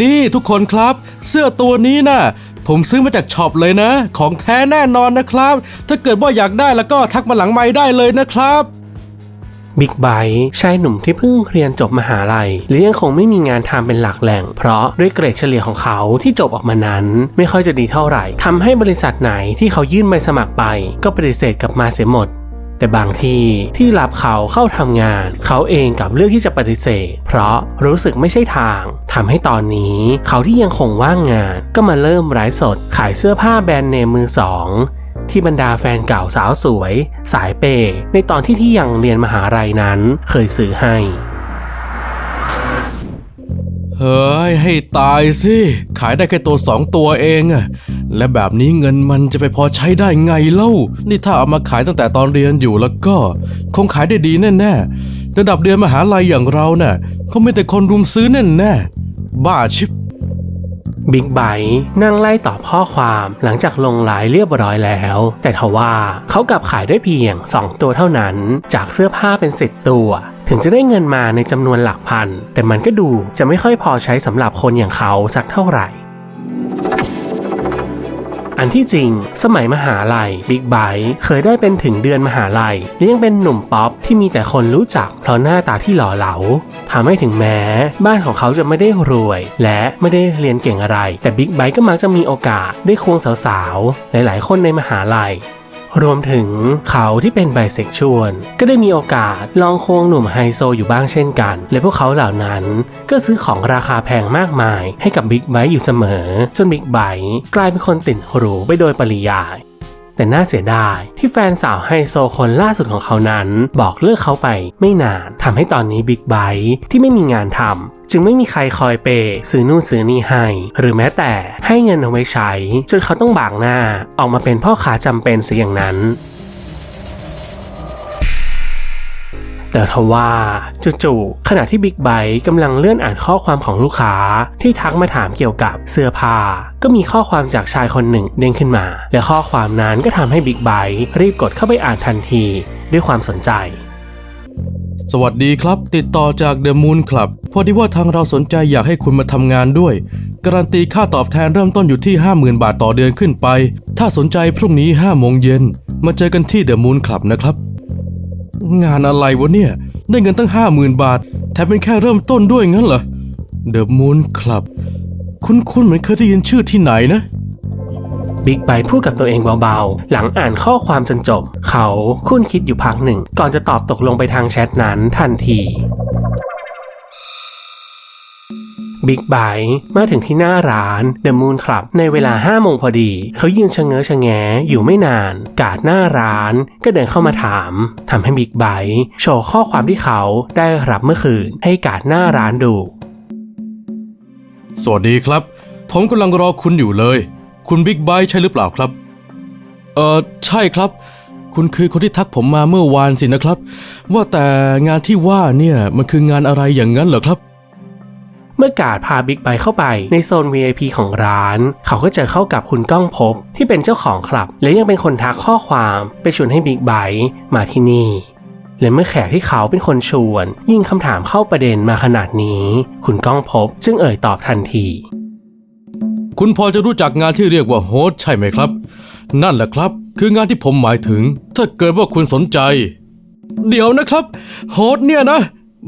นี่ทุกคนครับ เสื้อตัวนี้นะ่ะผมซื้อมาจากช็อปเลยนะ ของแท้แน่นอนนะครับ ถ้าเกิดว่าอยากได้แล้วก็ทักมาหลังไม้ได้เลยนะครับบิ๊กไบท์ชายหนุ่มที่เพิ่งเรียนจบมหาลัยและยังคงไม่มีงานทำเป็นหลักแหล่ง เพราะด้วยเกรดเฉลี่ยของเขาที่จบออกมานั้น ไม่ค่อยจะดีเท่าไหร่ทำให้บริษัทไหนที่เขายื่นใบสมัครไป ก็ปฏิเสธกลับมาเสียหมด แต่บางที่ที่รับเขาเข้าทำงาน เขาเองกับเลือกที่จะปฏิเสธ เพราะรู้สึกไม่ใช่ทางทำให้ตอนนี้เขาที่ยังคงว่างงาน ก็มาเริ่มไร้สดขายเสื้อผ้าแบรนด์เนมมือสองที่บรรดาแฟนเก่าสาวสวย สายเปย์ในตอนที่ที่ยังเรียนมหาลัยนั้นเคยซื้อให้ เฮ้ยให้ตายสิ ขายได้แค่ตัวสองตัวเองอะ และแบบนี้เงินมันจะไปพอใช้ได้ไงเล่า นี่ถ้าเอามาขายตั้งแต่ตอนเรียนอยู่แล้วก็ คงขายได้ดีแน่ๆ ระดับเรียนมหาลัยอย่างเราเน่ะเขาไม่แต่คนรุมซื้อแน่ๆ บ้าชิบบิ๊กไบท์นั่งไล่ตอบข้อความหลังจากลงลายเรียบร้อยแล้ว แต่ทว่าเขากลับขายได้เพียง 2 ตัวเท่านั้น จากเสื้อผ้าเป็น 10 ตัว ถึงจะได้เงินมาในจำนวนหลักพัน แต่มันก็ดูจะไม่ค่อยพอใช้สำหรับคนอย่างเขาสักเท่าไหร่ อันที่จริง สมัยมหาลัยบิ๊กไบท์เคยได้เป็นถึงเดือนมหาลัยและยังเป็นหนุ่มป๊อปที่มีแต่คนรู้จักเพราะหน้าตาที่หล่อเหลาทำให้ถึงแม้ บ้านของเขาจะไม่ได้รวย และไม่ได้เรียนเก่งอะไร แต่บิ๊กไบท์ก็มักจะมีโอกาสได้ควงสาวๆหลายๆคนในมหาลัย รวมถึงเขาที่เป็นไบเซ็กชวลก็ได้มีโอกาสลองควงหนุ่มไฮโซอยู่บ้างเช่นกัน และพวกเขาเหล่านั้นก็ซื้อของราคาแพงมากมายให้กับบิ๊กไบค์อยู่เสมอ จนบิ๊กไบค์กลายเป็นคนติดหรูไปโดยปริยาย แต่น่าเสียดายที่แฟนสาวไฮโซคนล่าสุดของเขานั้น บอกเลิกเขาไปไม่นานทำให้ตอนนี้บิ๊กไบค์ที่ไม่มีงานทำจึงไม่มีใครคอยเปย์ซื้อนู่นซื้อนี่ให้ หรือแม้แต่ให้เงินเอาไว้ใช้ จนเขาต้องบากหน้าออกมาเป็นพ่อค้าจำเป็นเสียอย่างนั้น แต่ทว่าจู่ๆขณะที่บิ๊กไบค์กำลังเลื่อนอ่านข้อความของลูกค้าที่ทักมาถามเกี่ยวกับเสื้อผ้าก็มีข้อความจากชายคนหนึ่งเด้งขึ้นมา และข้อความนั้นก็ทำให้บิ๊กไบค์รีบกดเข้าไปอ่านทันที ด้วยความสนใจ สวัสดีครับ ติดต่อจากเดอะมูนคลับพอดีว่าทางเราสนใจอยากให้คุณมาทำงานด้วย การันตีค่าตอบแทนเริ่มต้นอยู่ที่ 50,000 บาทต่อเดือนขึ้นไป ถ้าสนใจพรุ่งนี้5โมงเย็นมาเจอกันที่เดอะมูนคลับนะครับ งานอะไรวะเนี่ย ได้เงินตั้งห้าหมื่นบาท แถมเป็นแค่เริ่มต้นด้วยงั้นเหรอเดอะมูนคลับ คุ้นๆเหมือนเคยได้ยินชื่อที่ไหนนะ บิ๊กไบพูดกับตัวเองเบาๆ หลังอ่านข้อความจนจบ เขาคุ้นคิดอยู่พักหนึ่ง ก่อนจะตอบตกลงไปทางแชทนั้นทันที บิ๊กไบค์มาถึงที่หน้าร้าน The Moon Club ในเวลา5โมงพอดี เขายืนชะเง้อชะแงอยู่ไม่นาน กาดหน้าร้านก็เดินเข้ามาถามทำให้บิ๊กไบค์โชว์ข้อความที่เขาได้รับเมื่อคืนให้กาดหน้าร้านดู สวัสดีครับ ผมกำลังรอคุณอยู่เลย คุณบิ๊กไบค์ใช่หรือเปล่าครับ เออใช่ครับ คุณคือคนที่ทักผมมาเมื่อวานสินะครับ ว่าแต่งานที่ว่าเนี่ยมันคืองานอะไรอย่างนั้นเหรอครับ เมื่อกาดพาบิ๊กไบเข้าไปในโซน VIP ของร้าน เขาก็เจอเข้ากับคุณก้องภพที่เป็นเจ้าของคลับ และยังเป็นคนทักข้อความไปชวนให้บิ๊กไบมาที่นี่และเมื่อแขกที่เขาเป็นคนชวน ยิ่งคำถามเข้าประเด็นมาขนาดนี้ คุณก้องภพจึงเอ่ยตอบทันที คุณพอจะรู้จักงานที่เรียกว่าโฮสใช่ไหมครับ นั่นแหละครับ คืองานที่ผมหมายถึง ถ้าเกิดว่าคุณสนใจ เดี๋ยวนะครับ โฮสเนี่ยนะ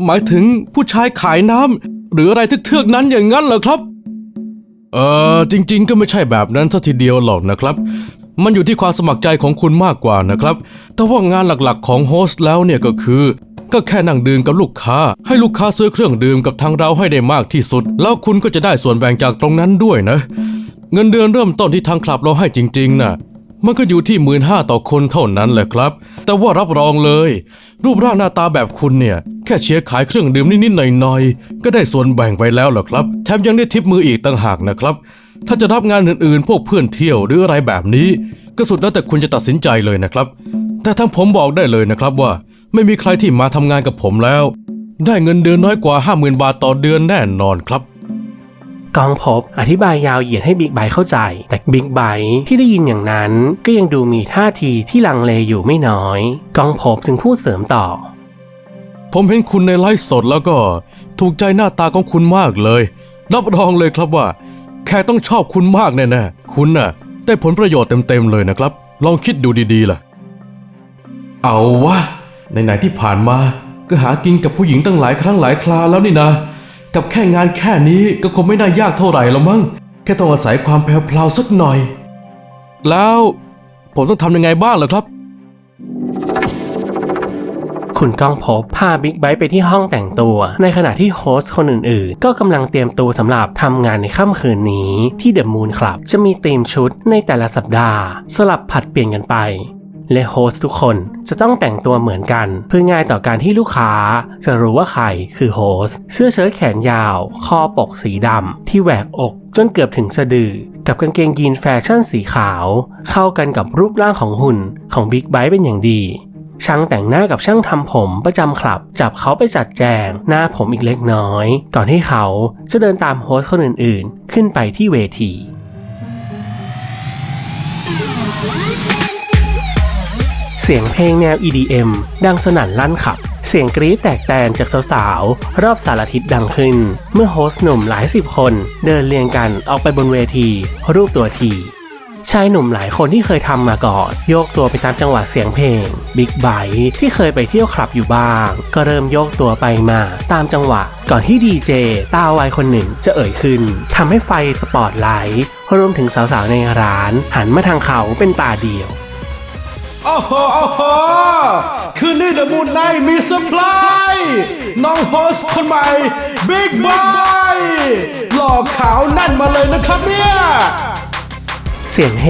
หมายถึงผู้ชายขายน้ำ หรืออะไรเทือกนั้นอย่างนั้นเหรอครับ เออจริง ๆ ก็ไม่ใช่แบบนั้นซะทีเดียวหรอกนะครับ มันอยู่ที่ความสมัครใจของคุณมากกว่านะครับ แต่ว่างานหลักๆของโฮสต์แล้วเนี่ยก็คือ ก็แค่นั่งดื่มกับลูกค้า ให้ลูกค้าซื้อเครื่องดื่มกับทางเราให้ได้มากที่สุด แล้วคุณก็จะได้ส่วนแบ่งจากตรงนั้นด้วยนะ เงินเดือนเริ่มต้นที่ทางคลับเราให้จริง ๆน่ะ มันก็อยู่ที่หมื่นห้าต่อคนเท่านั้นแหละครับ แต่ว่ารับรองเลย รูปร่างหน้าตาแบบคุณเนี่ย แค่เชียร์ขายเครื่องดื่มนิดๆหน่อยๆ ก็ได้ส่วนแบ่งไปแล้วเหรอครับ แถมยังได้ทิปมืออีกต่างหากนะครับ ถ้าจะรับงานอื่นๆ พวกเพื่อนเที่ยวหรืออะไรแบบนี้ ก็สุดแล้วแต่คุณจะตัดสินใจเลยนะครับ แต่ทั้งผมบอกได้เลยนะครับว่า ไม่มีใครที่มาทำงานกับผมแล้ว ได้เงินเดือนน้อยกว่า 50,000 บาทต่อเดือนแน่นอนครับ กองภพอธิบายยาวเหยียดให้บิ๊กไบค์เข้าใจ แต่บิ๊กไบค์ที่ได้ยินอย่างนั้น ก็ยังดูมีท่าทีที่ลังเลอยู่ไม่น้อย กองภพจึงพูดเสริมต่อ ผมเห็นคุณในไลฟ์สดแล้วก็ ถูกใจหน้าตาของคุณมากเลย รับรองเลยครับว่าแค่ต้องชอบคุณมากแน่ๆคุณน่ะได้ผลประโยชน์เต็มๆเลยนะครับ ลองคิดดูดีๆล่ะ เอาวะไหนๆที่ผ่านมาก็หากินกับผู้หญิงตั้งหลายครั้งหลายคราแล้วนี่นะ กับแค่งานแค่นี้ก็คงไม่น่ายากเท่าไหร่แล้วมั้ง แค่ต้องอาศัยความแพรวสักหน่อย แล้วผมต้องทำยังไงบ้างล่ะครับ คุณก้องพบพาบิ๊กไบค์ไปที่ห้องแต่งตัว ในขณะที่โฮสต์คนอื่นๆ ก็กำลังเตรียมตัวสำหรับทำงานในค่ำคืนนี้ ที่เดอะมูนคลับ จะมีธีมชุดในแต่ละสัปดาห์ สลับผัดเปลี่ยนกันไป และโฮสทุกคนจะต้องแต่งตัวเหมือนกัน เพื่อง่ายต่อการที่ลูกค้า จะรู้ว่าใครคือโฮสเสื้อเชิ้ตแขนยาว คอปกสีดำที่แหวกอกจนเกือบถึงสะดือ กับกางเกงยีนแฟชั่นสีขาว เข้ากันกับรูปร่างของหุ่นของบิ๊กไบค์เป็นอย่างดีช่างแต่งหน้ากับช่างทำผมประจำคลับ จับเขาไปจัดแจง หน้าผมอีกเล็กน้อย ก่อนที่เขาจะเดินตามโฮสคนอื่นๆ ขึ้นไปที่เวที เสียงเพลงแนว EDM ดังสนั่นลั่นขับ เสียงกรี๊ดแตกแตนจากสาวๆ รอบสารทิศดังขึ้น เมื่อโฮสต์หนุ่มหลายสิบคน เดินเรียงกันออกไปบนเวที รูปตัวทีชายหนุ่มหลายคนที่เคยทำมาก่อน โยกตัวไปตามจังหวะเสียงเพลงบิ๊กไบที่เคยไปเที่ยวคลับอยู่บ้าง ก็เริ่มโยกตัวไปมา ตามจังหวะก่อนที่ดีเจตาไวายคนหนึ่งจะเอ่ยขึ้นทำให้ไฟสปอตไลท์รวมถึงสาวๆในร้าน หันมาทางเขาเป็นตาเดียว โอ้โหโอ้โหคืนนี้เดอะมูนไนมีเซอร์ไพรส์น้องโฮสต์คนใหม่บิ๊กบอยหล่อขาวนั่นมาเลยนะครับเนี่ยเสียงเฮ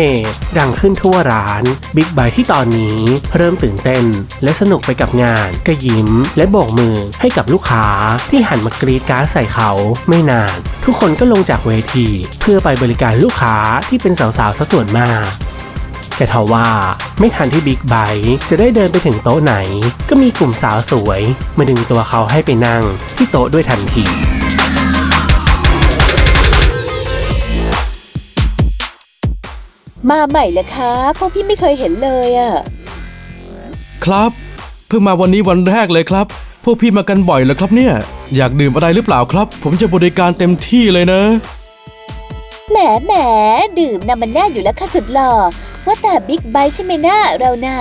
ดังขึ้นทั่วร้านบิ๊กไบที่ตอนนี้เริ่มตื่นเต้น และสนุกไปกับงานก็ยิ้ม และโบกมือให้กับลูกค้าที่หันมากรีดการ์ดใส่เขาไม่นาน ทุกคนก็ลงจากเวที เพื่อไปบริการลูกค้าที่เป็นสาวๆซะส่วนมาก แต่ทว่าไม่ทันที่บิ๊กไบค์จะได้เดินไปถึงโต๊ะไหน ก็มีกลุ่มสาวสวย มาดึงตัวเขาให้ไปนั่งที่โต๊ะด้วยทันทีมาใหม่เหรอคะพวกพี่ไม่เคยเห็นเลยอะครับ เพิ่งมาวันนี้วันแรกเลยครับ พวกพี่มากันบ่อยเหรอครับเนี่ย อยากดื่มอะไรหรือเปล่าครับ ผมจะบริการเต็มที่เลยนะ แหมแหมดื่มนะมันแน่อยู่แล้วค่ะสุดหล่อ ว่าแต่บิ๊กไบค์ใช่ไหมหน้าเราน่ะ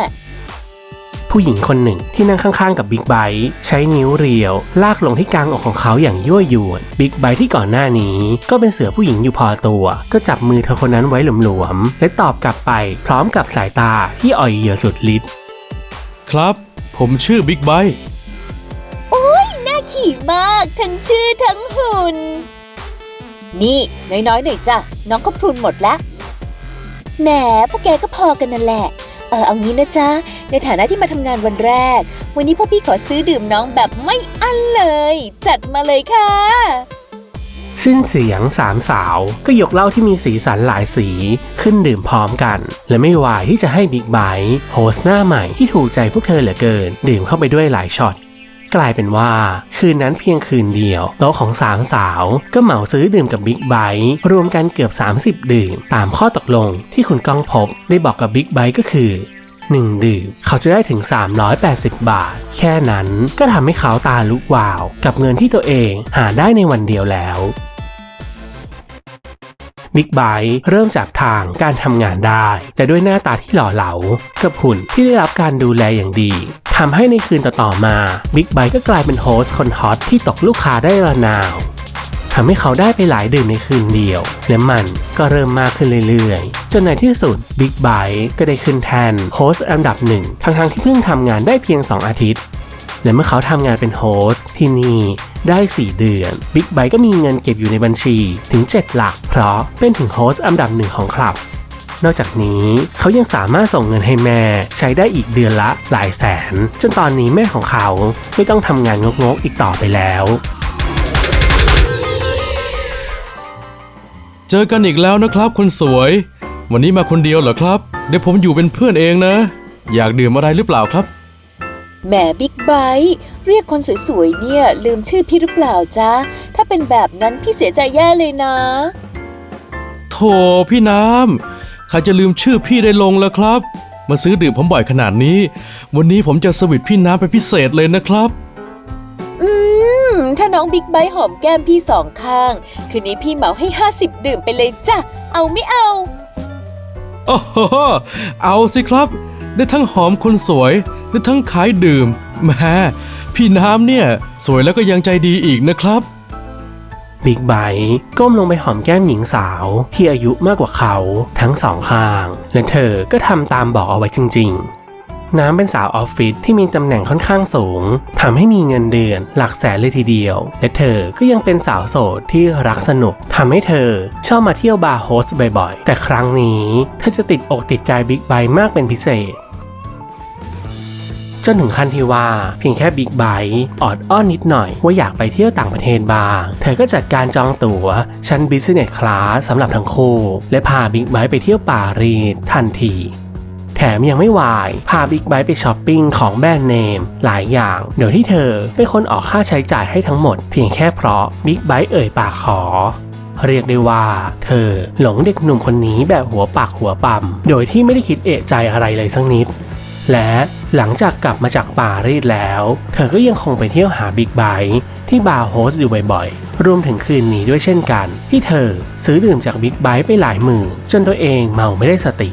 ผู้หญิงคนหนึ่งที่นั่งข้างๆกับบิ๊กไบค์ใช้นิ้วเรียว ลากลงที่กลางอกของเขาอย่างยั่วยวนบิ๊กไบค์ที่ก่อนหน้านี้ ก็เป็นเสือผู้หญิงอยู่พอตัว ก็จับมือเธอคนนั้นไว้หลวมๆและตอบกลับไปพร้อมกับสายตาที่อ่อยเหยื่อสุดฤทธิ์ครับ ผมชื่อบิ๊กไบค์น่าขี่มากทั้งชื่อทั้งหุ่น นี่น้อยๆหน่อยจ้ะน้องก็พรุนหมดแล้ว แหมพวกแกก็พอกันนั่นแหละ เออเอางี้นะจ๊ะ ในฐานะที่มาทำงานวันแรก วันนี้พวกพี่ขอซื้อดื่มน้องแบบไม่อั้นเลย จัดมาเลยค่ะ สิ้นเสียงสามสาวก็ยกเหล้าที่มีสีสันหลายสีขึ้นดื่มพร้อมกัน และไม่วายที่จะให้บิ๊กไบค์โฮสหน้าใหม่ที่ถูกใจพวกเธอเหลือเกิน ดื่มเข้าไปด้วยหลายช็อต กลายเป็นว่า คืนนั้นเพียงคืนเดียวโต๊ะของสามสาว ก็เหมาซื้อดื่มกับบิ๊กไบค์รวมกันเกือบ 30 ดื่ม ตามข้อตกลงที่คุณก้องพบได้บอกกับบิ๊กไบค์ก็คือ1ดื่มเขาจะได้ถึง 380 บาท แค่นั้นก็ทำให้เขาตาลุกวาว กับเงินที่ตัวเองหาได้ในวันเดียวแล้ว บิ๊กไบค์เริ่มจากทางการทำงานได้ แต่ด้วยหน้าตาที่หล่อเหลากับหุ่นที่ได้รับการดูแลอย่างดีทำให้ในคืนต่อๆมาบิ๊กไบค์ก็กลายเป็นโฮสต์คนฮอตที่ตกลูกค้าได้ระนาวทำให้เขาได้ไปหลายดื่มในคืนเดียว และมันก็เริ่มมากขึ้นเรื่อยๆ จนในที่สุดบิ๊กไบค์ก็ได้ขึ้นแทนโฮสต์อันดับหนึ่งทั้งๆที่เพิ่งทำงานได้เพียง 2 อาทิตย์ และเมื่อเขาทำงานเป็นโฮสต์ที่นี่ได้ 4 เดือน Big b y ก็มีเงินเก็บอยู่ในบัญชีถึง 7 หลัก เพราะเป็นถึงโฮสต์อันดับหนึ่งของคลับ นอกจากนี้เขายังสามารถส่งเงินให้แม่ใช้ได้อีกเดือนละหลายแสน จนตอนนี้แม่ของเขาไม่ต้องทำงานงกๆอีกต่อไปแล้ว เจอกันอีกแล้วนะครับคนสวย วันนี้มาคนเดียวเหรอครับ เดี๋ยวผมอยู่เป็นเพื่อนเองนะ อยากดื่มอะไรหรือเปล่าครับ แหมบิ๊กไบค์เรียกคนสวยๆเนี่ยลืมชื่อพี่หรือเปล่าจ๊ะ ถ้าเป็นแบบนั้นพี่เสียใจแย่เลยนะ โถพี่น้ำใครจะลืมชื่อพี่ได้ลงแล้วครับ มาซื้อดื่มผมบ่อยขนาดนี้ วันนี้ผมจะสวิตพี่น้ำเป็นพิเศษเลยนะครับ อืม ถ้าน้องบิ๊กไบค์หอมแก้มพี่สองข้าง คืนนี้พี่เหมาให้ 50 ดื่มไปเลยจ้ะ เอาไม่เอาโอ้โหเอาสิครับ ได้ทั้งหอมคนสวยได้ทั้งขายดื่มแหมพี่น้ำเนี่ย สวยแล้วก็ยังใจดีอีกนะครับ บิ๊กไบค์ก้มลงไปหอมแก้มหญิงสาวที่อายุมากกว่าเขาทั้งสองข้าง และเธอก็ทำตามบอกเอาไว้จริง ๆ น้ำเป็นสาวออฟฟิศที่มีตำแหน่งค่อนข้างสูงทำให้มีเงินเดือนหลักแสนเลยทีเดียว และเธอก็ยังเป็นสาวโสดที่รักสนุกทำให้เธอชอบมาเที่ยวบาร์โฮสบ่อยๆ แต่ครั้งนี้เธอจะติดอกติดใจบิ๊กไบค์มากเป็นพิเศษ จนถึงขั้นที่ว่าเพียงแค่บิ๊กไบค์ออดอ้อนนิดหน่อย ว่าอยากไปเที่ยวต่างประเทศบ้าง เธอก็จัดการจองตั๋ว ชั้น Business Class สำหรับทั้งคู่ และพาบิ๊กไบค์ไปเที่ยวปารีสทันทีแถมยังไม่วาย พาบิ๊กไบค์ไปช้อปปิ้งของแบรนด์เนม หลายอย่าง โดยที่เธอเป็นคนออกค่าใช้จ่ายให้ทั้งหมด เพียงแค่เพราะบิ๊กไบค์เอ่ยปากขอ เรียกได้ว่า เธอหลงเด็กหนุ่มคนนี้แบบหัวปากหัวปั๊มโดยที่ไม่ได้คิดเอะใจอะไรเลยสักนิด และหลังจากกลับมาจากปารีสแล้ว เธอก็ยังคงไปเที่ยวหาบิ๊กไบค์ที่บาร์โฮสอยู่บ่อยๆ รวมถึงคืนนี้ด้วยเช่นกัน ที่เธอซื้อดื่มจากบิ๊กไบค์ไปหลายมื่นจนตัวเองเมาไม่ได้สติ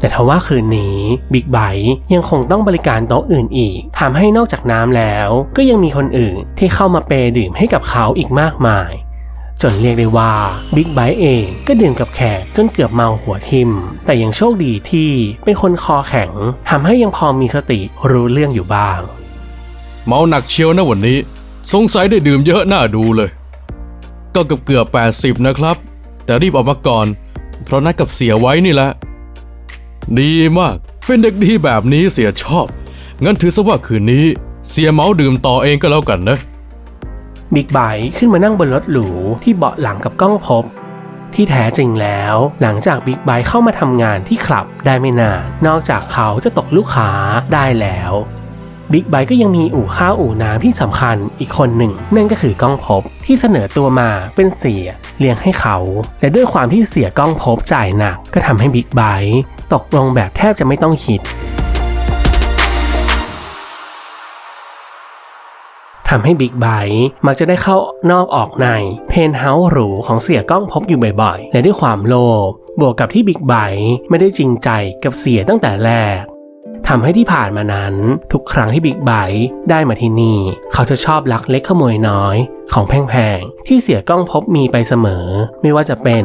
แต่ทว่าคืนนี้บิ๊กไบค์ยังคงต้องบริการโต๊ะอื่นอีกทำให้นอกจากน้ำแล้ว ก็ยังมีคนอื่นที่เข้ามาเปย์ดื่มให้กับเขาอีกมากมาย จนเรียกได้ว่าบิ๊กไบค์เองก็ดื่มกับแขกจนเกือบเมาหัวทิม แต่ยังโชคดีที่เป็นคนคอแข็งทำให้ยังพอมีสติรู้เรื่องอยู่บ้าง เมาหนักเชียวนะวันนี้ สงสัยได้ดื่มเยอะน่าดูเลย ก็เกือบเกือบ 80 นะครับ แต่รีบออกมาก่อน เพราะนัดกับเสียไว้นี่แหละ ดีมากเป็นเด็กดีแบบนี้เสียชอบ งั้นถือซะว่าคืนนี้เสียเมาดื่มต่อเองก็แล้วกันนะ บิ๊กไบค์ขึ้นมานั่งบนรถหรูที่เบาะหลังกับกล้องพบ ที่แท้จริงแล้วหลังจากบิ๊กไบค์เข้ามาทำงานที่คลับได้ไม่นานนอกจากเขาจะตกลูกค้าได้แล้วบิ๊กไบค์ก็ยังมีอู่ข้าวอู่น้ำที่สำคัญอีกคนหนึ่ง นั่นก็คือกล้องพบที่เสนอตัวมาเป็นเสียเลี้ยงให้เขา แต่ด้วยความที่เสียกล้องพบจ่ายหนักก็ทำให้บิ๊กไบค์ตกลงแบบแทบจะไม่ต้องคิด ทำให้บิ๊กไบค์มักจะได้เข้านอกออกในเพนเฮาส์หรูของเสียกล้องพบอยู่บ่อยๆ และด้วยความโลภบวกกับที่บิ๊กไบค์ไม่ได้จริงใจกับเสียตั้งแต่แรกทำให้ที่ผ่านมานั้น ทุกครั้งที่บิ๊กไบค์ได้มาที่นี่ เขาจะชอบลักเล็กขโมยน้อย ของแพงๆ ที่เสียกล้องพบมีไปเสมอ ไม่ว่าจะเป็น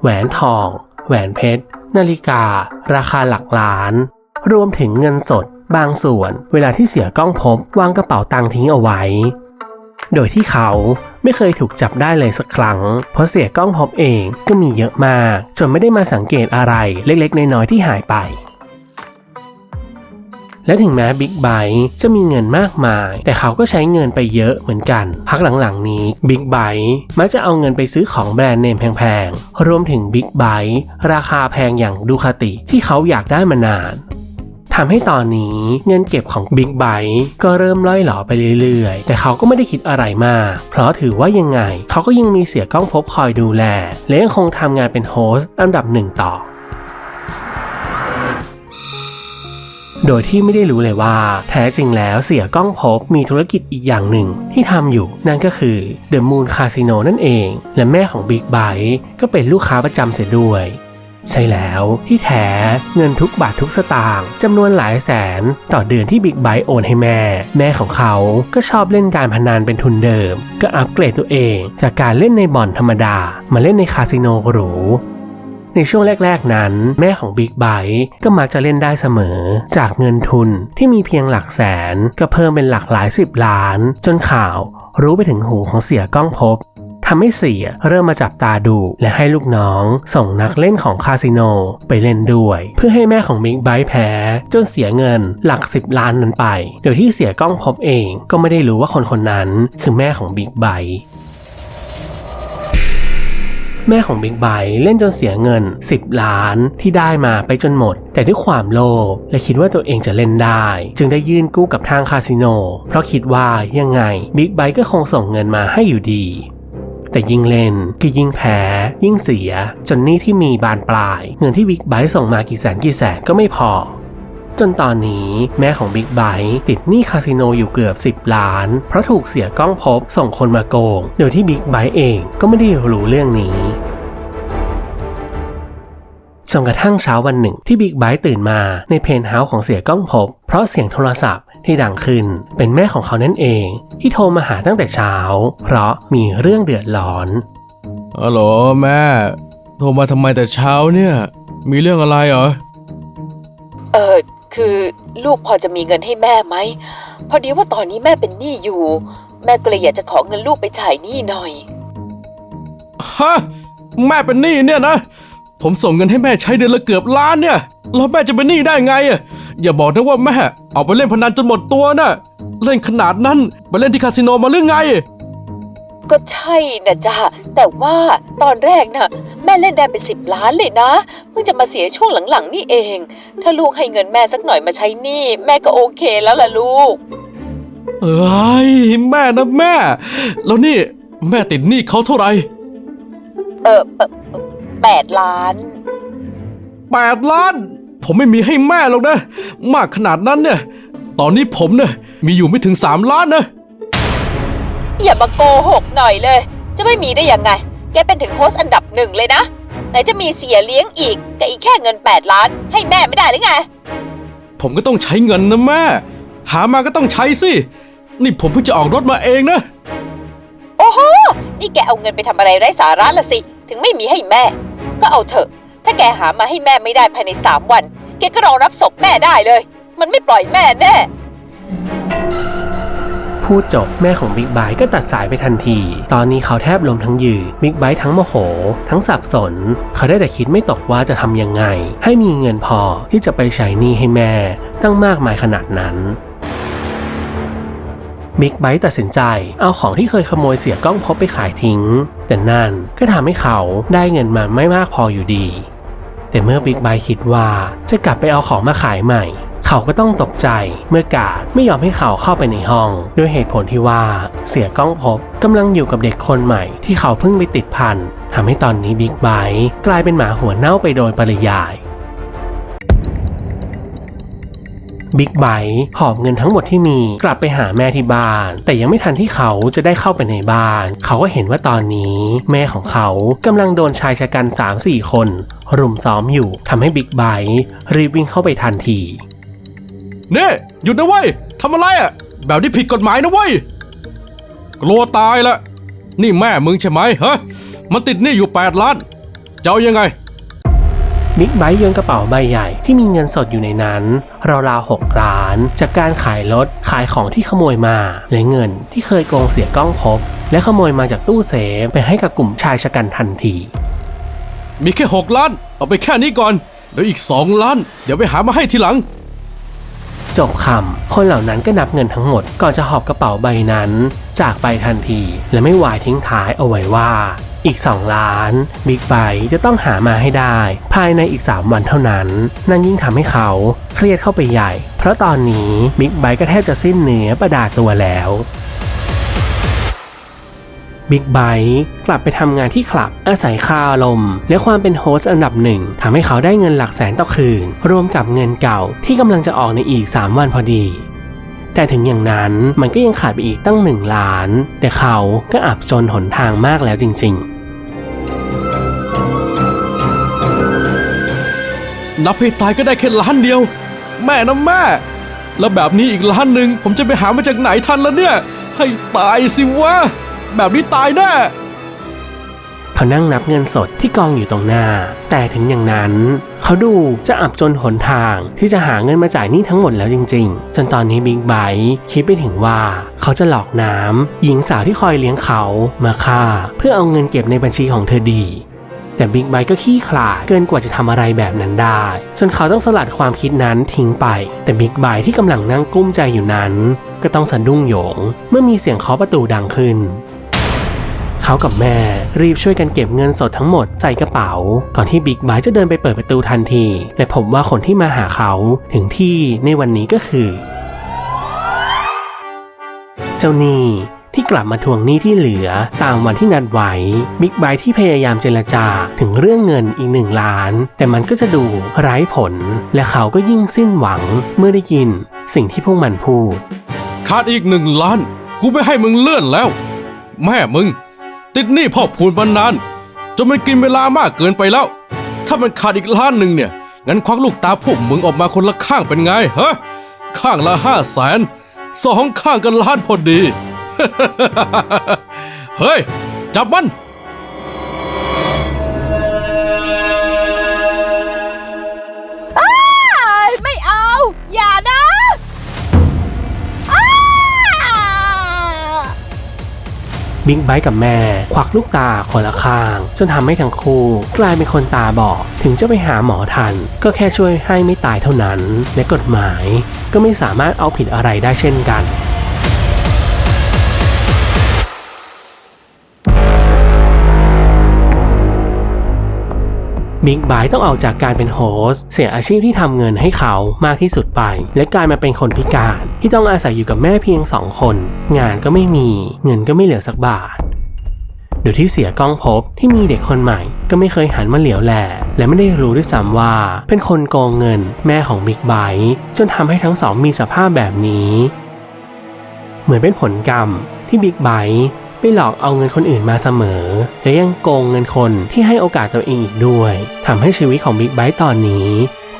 แหวนทอง แหวนเพชร นาฬิกา ราคาหลักล้าน รวมถึงเงินสด บางส่วนเวลาที่เสียกล้องพบวางกระเป๋าตังค์ทิ้งเอาไว้ โดยที่เขาไม่เคยถูกจับได้เลยสักครั้ง เพราะเสียกล้องพบเองก็มีเยอะมาก จนไม่ได้มาสังเกตอะไรเล็กๆ น้อยๆที่หายไป และถึงแม้บิ๊กไบค์จะมีเงินมากมาย แต่เขาก็ใช้เงินไปเยอะเหมือนกัน พักหลังๆนี้บิ๊กไบค์มักจะเอาเงินไปซื้อของแบรนด์เนมแพงๆ รวมถึงบิ๊กไบค์ราคาแพงอย่างดูคาติที่เขาอยากได้มานาน ทำให้ตอนนี้เงินเก็บของบิ๊กไบค์ก็เริ่มล่อยหลอไปเรื่อยๆ แต่เขาก็ไม่ได้คิดอะไรมาก เพราะถือว่ายังไง เขาก็ยังมีเสียกล้องพบคอยดูแล และยังคงทำงานเป็นโฮสต์อันดับหนึ่งต่อโดยที่ไม่ได้รู้เลยว่า แท้จริงแล้วเสียกล้องพบมีธุรกิจอีกอย่างหนึ่งที่ทำอยู่ นั่นก็คือ The Moon Casino นั่นเอง และแม่ของ Big b y t e ก็เป็นลูกค้าประจำเสียด้วย ใช่แล้วที่แท้เงินทุกบาททุกสตางค์จำนวนหลายแสนต่อเดือนที่บิ๊กไบโอนให้แม่ แม่ของเขาก็ชอบเล่นการพนันเป็นทุนเดิม ก็อัปเกรดตัวเองจากการเล่นในบ่อนธรรมดา มาเล่นในคาสิโนหรูในช่วงแรก ๆ นั้น แม่ของบิ๊กไบ e ก็มักจะเล่นได้เสมอ จากเงินทุนที่มีเพียงหลักแสน ก็เพิ่มเป็นหลักหลายสิบล้าน จนข่าวรู้ไปถึงหูของเสียกล้องพบ ทำให้เสียเริ่มมาจับตาดู และให้ลูกน้องส่งนักเล่นของคาสิโนไปเล่นด้วย เพื่อให้แม่ของบิ๊กไบค์แพ้ จนเสียเงินหลักสิบล้านนั้นไป โดยที่เสียกล้องพบเองก็ไม่ได้รู้ว่าคนคนนั้นคือแม่ของบิ๊กไบค์แม่ของบิ๊กไบเล่นจนเสียเงิน 10 ล้านที่ได้มาไปจนหมด แต่ด้วยความโลภและคิดว่าตัวเองจะเล่นได้ จึงได้ยื่นกู้กับทางคาสิโน เพราะคิดว่ายังไงบิ๊กไบก็คงส่งเงินมาให้อยู่ดี แต่ยิ่งเล่นก็ยิ่งแพ้ ยิ่งเสีย จนหนี้ที่มีบานปลาย เงินที่บิ๊กไบค์ส่งมากี่แสนกี่แสนก็ไม่พอจนตอนนี้แม่ของบิ๊กไบค์ติดหนี้คาสิโนอยู่เกือบ 10 ล้าน เพราะถูกเสียกล้องพบส่งคนมาโกง โดยที่บิ๊กไบค์เองก็ไม่ได้รู้เรื่องนี้ จนกระทั่งเช้าวันหนึ่งที่บิ๊กไบค์ตื่นมาในเพนท์เฮาส์ของเสียกล้องพบ เพราะเสียงโทรศัพท์ที่ดังขึ้นเป็นแม่ของเขานั่นเอง ที่โทรมาหาตั้งแต่เช้า เพราะมีเรื่องเดือดร้อนฮัลโหลแม่ โทรมาทำไมแต่เช้าเนี่ย มีเรื่องอะไรเหรอ เออคือลูกพอจะมีเงินให้แม่ไหม พอดีว่าตอนนี้แม่เป็นหนี้อยู่ แม่ก็เลยอยากจะขอเงินลูกไปจ่ายหนี้หน่อย ฮะ แม่เป็นหนี้เนี่ยนะ ผมส่งเงินให้แม่ใช้เดือนละเกือบล้านเนี่ย แล้วแม่จะเป็นหนี้ได้ไงอะอย่าบอกนะว่าแม่ เอาไปเล่นพนันจนหมดตัวน่ะ เล่นขนาดนั้นไปเล่นที่คาสิโนมาหรือไง ก็ใช่นะจ๊ะแต่ว่าตอนแรกน่ะ แม่เล่นได้เป็นสิบล้านเลยนะเพิ่งจะมาเสียช่วงหลังๆ นี่เอง ถ้าลูกให้เงินแม่สักหน่อยมาใช้หนี้แม่ก็โอเคแล้วล่ะลูก เอ้ยแม่นะแม่ แล้วนี่แม่ติดหนี้เขาเท่าไหร่ เออ เอ่อแปดล้านแปดล้าน ผมไม่มีให้แม่หรอกนะ มากขนาดนั้นเนี่ย ตอนนี้ผมเนี่ยมีอยู่ไม่ถึงสามล้านนะ อย่ามาโกหกหน่อยเลย จะไม่มีได้ยังไง แกเป็นถึงโฮสต์อันดับหนึ่งเลยนะ ไหนจะมีเสียเลี้ยงอีกกับอีกแค่เงิน 8 ล้าน ให้แม่ไม่ได้หรือไง ผมก็ต้องใช้เงินนะแม่ หามาก็ต้องใช้สิ นี่ผมเพิ่งจะออกรถมาเองนะ โอ้โห นี่แกเอาเงินไปทำอะไรไร้สาระละสิ ถึงไม่มีให้แม่ ก็เอาเถอะ ถ้าแกหามาให้แม่ไม่ได้ภายใน3วัน แกก็รองรับศพแม่ได้เลย มันไม่ปล่อยแม่แน่ พูดจบแม่ของบิ๊กไบค์ก็ตัดสายไปทันที ตอนนี้เขาแทบลมทั้งยืนบิ๊กไบค์ทั้งโมโห ทั้งสับสน เขาได้แต่คิดไม่ตกว่าจะทำยังไง ให้มีเงินพอที่จะไปใช้หนี้ให้แม่ตั้งมากมายขนาดนั้น บิ๊กไบค์ตัดสินใจเอาของที่เคยขโมยเสียกล้องพบไปขายทิ้ง แต่นั่นก็ทำให้เขาได้เงินมาไม่มากพออยู่ดี แต่เมื่อบิ๊กไบค์คิดว่าจะกลับไปเอาของมาขายใหม่ เขาก็ต้องตกใจเมื่อกาดไม่ยอมให้เขาเข้าไปในห้องด้วยเหตุผลที่ว่าเสียกล้องพบกำลังอยู่กับเด็กคนใหม่ที่เขาเพิ่งไปติดพันทำให้ตอนนี้บิ๊กไบค์กลายเป็นหมาหัวเน่าไปโดยปริยาย บิ๊กไบค์หอบเงินทั้งหมดที่มีกลับไปหาแม่ที่บ้าน แต่ยังไม่ทันที่เขาจะได้เข้าไปในบ้าน เขาก็เห็นว่าตอนนี้ แม่ของเขากำลังโดนชายชะกัน 3-4 คน รุมซ้อมอยู่ทำให้บิ๊กไบค์รีบวิ่งเข้าไปทันทีเน่หยุดนะเว้ยทำอะไรอะ่ะ แบบนี้ผิดกฎหมายนะเว้ยกลัวตายละนี่แม่มึงใช่ไหมฮะมันติดหนี่อยู่ 8 ล้านจะเอายังไง บิ๊กไบค์โยนกระเป๋าใบใหญ่ที่มีเงินสดอยู่ในนั้น ราวๆ6ล้าน จากการขายรถขายของที่ขโมยมา และเงินที่เคยโกงเสียกล้องพบ และขโมยมาจากตู้เซฟไปให้กับกลุ่มชายชะกันทันที มีแค่6ล้าน เอาไปแค่นี้ก่อนเดี๋ยวอีก2ล้าน เดี๋ยวไปหามาให้ทีหลัง จบคำคนเหล่านั้นก็นับเงินทั้งหมดก่อนจะหอบกระเป๋าใบนั้น จากไปทันทีและไม่วายทิ้งท้ายเอาไว้ว่า อีก 2 ล้านบิ๊กไบจะต้องหามาให้ได้ ภายในอีก 3 วันเท่านั้น นั่นยิ่งทำให้เขาเครียดเข้าไปใหญ่ เพราะตอนนี้บิ๊กไบก็แทบจะสิ้นเนื้อประดาตัวแล้วบิ๊กไบค์กลับไปทำงานที่คลับ อาศัยค่าอารมณ์และความเป็นโฮสต์อันดับหนึ่งทำให้เขาได้เงินหลักแสนต่อคืน รวมกับเงินเก่าที่กำลังจะออกในอีก 3 วันพอดี แต่ถึงอย่างนั้นมันก็ยังขาดไปอีกตั้งหนึ่งล้าน แต่เขาก็อับจนหนทางมากแล้วจริง ๆ นับให้ตายก็ได้แค่ล้านเดียว แม่นะแม่ แล้วแบบนี้อีกล้านหนึ่งผมจะไปหามาจากไหนทันแล้วเนี่ย ให้ตายสิวะ แบบนี้ตายแน่เขานั่งนับเงินสดที่กองอยู่ตรงหน้า แต่ถึงอย่างนั้น เขาดูจะอับจนหนทางที่จะหาเงินมาจ่ายหนี้ทั้งหมดแล้วจริง ๆ จนตอนนี้บิ๊กไบค์คิดไปถึงว่าเขาจะหลอกน้ำหญิงสาวที่คอยเลี้ยงเขามาฆ่า เพื่อเอาเงินเก็บในบัญชีของเธอดี แต่บิ๊กไบค์ก็ขี้ขลาดเกินกว่าจะทำอะไรแบบนั้นได้ จนเขาต้องสลัดความคิดนั้นทิ้งไป แต่บิ๊กไบค์ที่กำลังนั่งกุ้มใจอยู่นั้น ก็ต้องสะดุ้งโยง เมื่อมีเสียงเคาะประตูดังขึ้นเขากับแม่รีบช่วยกันเก็บเงินสดทั้งหมดใส่กระเป๋า ก่อนที่บิ๊กไบค์จะเดินไปเปิดประตูทันที และพบว่าคนที่มาหาเขาถึงที่ในวันนี้ก็คือ เจ้าหนี้ ที่กลับมาทวงหนี้ที่เหลือตามวันที่นัดไว้บิ๊กไบที่พยายามเจรจาถึงเรื่องเงินอีกหนึ่งล้าน แต่มันก็จะดูไร้ผล และเขาก็ยิ่งสิ้นหวังเมื่อได้ยิน สิ่งที่พวกมันพูด ขาดอีกหนึ่งล้าน กูไม่ให้มึงเลื่อนแล้ว แม่มึง ติดหนี้พ่อพูนมานานจนมันกินเวลามากเกินไปแล้ว ถ้ามันขาดอีกล้านหนึ่งเนี่ยงั้นควักลูกตาพวกมึงออกมาคนละข้างเป็นไงฮะข้างละห้าแสนสองข้างกันล้านพอดี เฮ้ย จับมันไม่เอา อย่านะอ้าบิ๊กไบค์กับแม่ ควักลูกตาคนละข้าง จนทำให้ทั้งคู่ กลายเป็นคนตาบอดถึงจะไปหาหมอทัน ก็แค่ช่วยให้ไม่ตายเท่านั้น และกฎหมาย ก็ไม่สามารถเอาผิดอะไรได้เช่นกัน บิ๊กไบต้องออกจากการเป็นโฮสเสียอาชีพที่ทำเงินให้เขามากที่สุดไป และกลายมาเป็นคนพิการ ที่ต้องอาศัยอยู่กับแม่เพียงสองคน งานก็ไม่มีเงินก็ไม่เหลือสักบาทโดยที่เสียกล้องพบที่มีเด็กคนใหม่ ก็ไม่เคยหันมาเหลียวแล และไม่ได้รู้ด้วยซ้ำว่า เป็นคนโกงเงินแม่ของบิ๊กไบจนทำให้ทั้งสองมีสภาพแบบนี้ เหมือนเป็นผลกรรมที่บิ๊กไบ ไปหลอกเอาเงินคนอื่นมาเสมอ และยังโกงเงินคนที่ให้โอกาสตัวเองอีกด้วยทำให้ชีวิตของบิ๊กไบต์ตอนนี้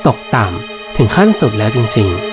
ตกต่ำถึงขั้นสุดแล้วจริง ๆ